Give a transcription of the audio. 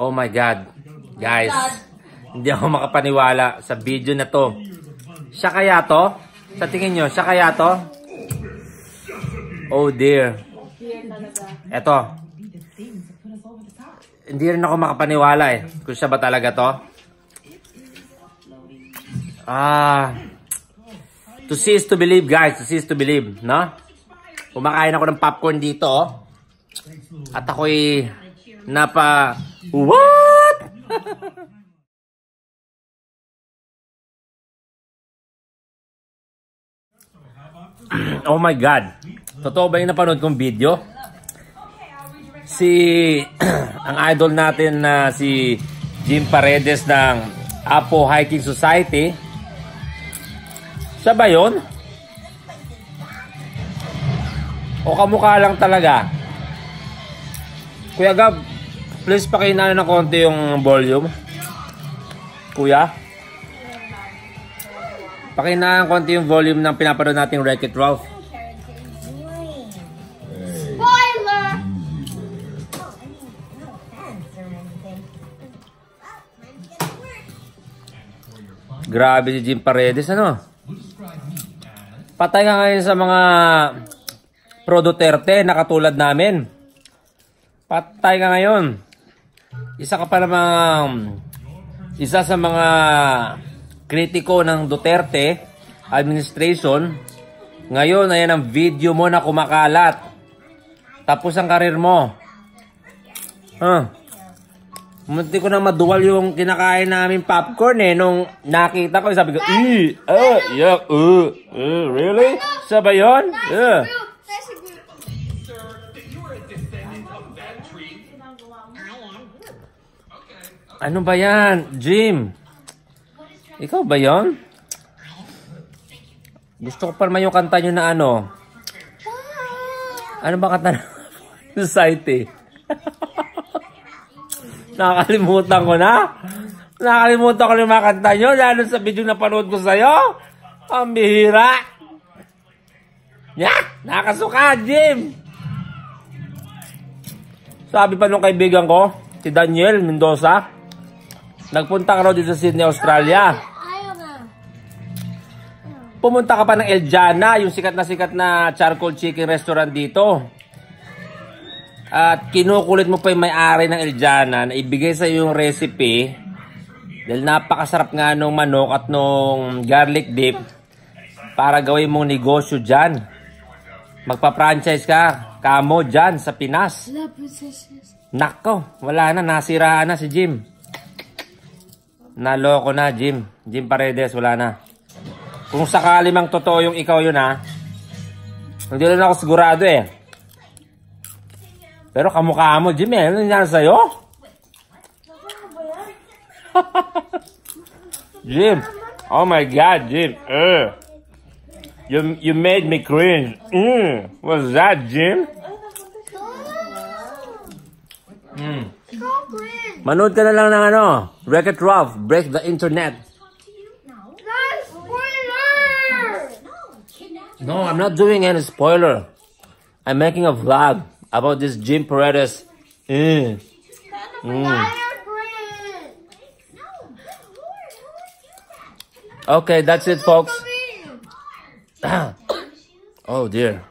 Oh my God. Guys, hindi ako makapaniwala sa video na to. Siya kaya to? Sa tingin nyo, siya kaya to? Oh dear. Eto. Hindi rin ako makapaniwala eh. Kung siya ba talaga to? Ah. To see is to believe guys. To see is to believe. No? Kumakain ako ng popcorn dito oh. At ako'y napa... What? oh my God. Totoo ba yung napanood kong video? Si... ang idol natin na si Jim Paredes ng Apo Hiking Society. Siya ba yun? O kamukha lang talaga? Kuya Gab, please pakinalo ng konti yung volume. Kuya? Pakinalo ng konti yung volume ng pinapanood nating Wreck-It Ralph. Spoiler! Grabe si Jim Paredes, ano? Patay ka ngayon sa mga pro Duterte na katulad namin. Patay ka ngayon. Isa ka pa namang isa sa mga kritiko ng Duterte administration. Ngayon, ayan ang video mo na kumakalat. Tapos ang karir mo. Huh? Munti ko na maduwal yung kinakain namin popcorn eh. Nung nakita ko, sabi ko, eh, uh, yuck, uh, uh, really? Siya ba yun? Uh. Ano ba yan? Jim? Ikaw ba yon? Gusto ko pa naman yung kanta nyo na ano. Ano ba kanta ng society? Nakakalimutan ko na. Nakakalimutan ko na yung mga kanta nyo. Lalo sa video na panood ko sa'yo. Ang bihira. Yeah, nakasuka, Jim. Sabi pa nung kaibigan ko, si Daniel Mendoza, nagpunta ka raw dito sa Sydney, Australia. Pumunta ka pa ng El Jana, yung sikat na sikat na charcoal chicken restaurant dito. At kinukulit mo pa yung may-ari ng El Jana na ibigay sa yung recipe dahil napakasarap nga nung manok at nung garlic dip para gawin mong negosyo dyan. Magpa-franchise ka, kamo dyan sa Pinas. Wala. Nako, wala na, nasiraan na si Jim. Naloko na, Jim. Jim Paredes, wala na. Kung sakali mang totoo yung ikaw yun ha, hindi rin ako sigurado eh. Pero kamukha mo, Jim eh. Ano nangyari sa'yo? Jim. Oh my God, Jim. Uh. You, you made me cringe. Mm. What's that, Jim? Mm. Manood ka na lang ng ano, Wreck-It Ralph, Break the Internet. No, I'm not doing any spoiler. I'm making a vlog about this Jim Paredes. Mm. Mm. Okay, that's it, folks. Come in. oh dear.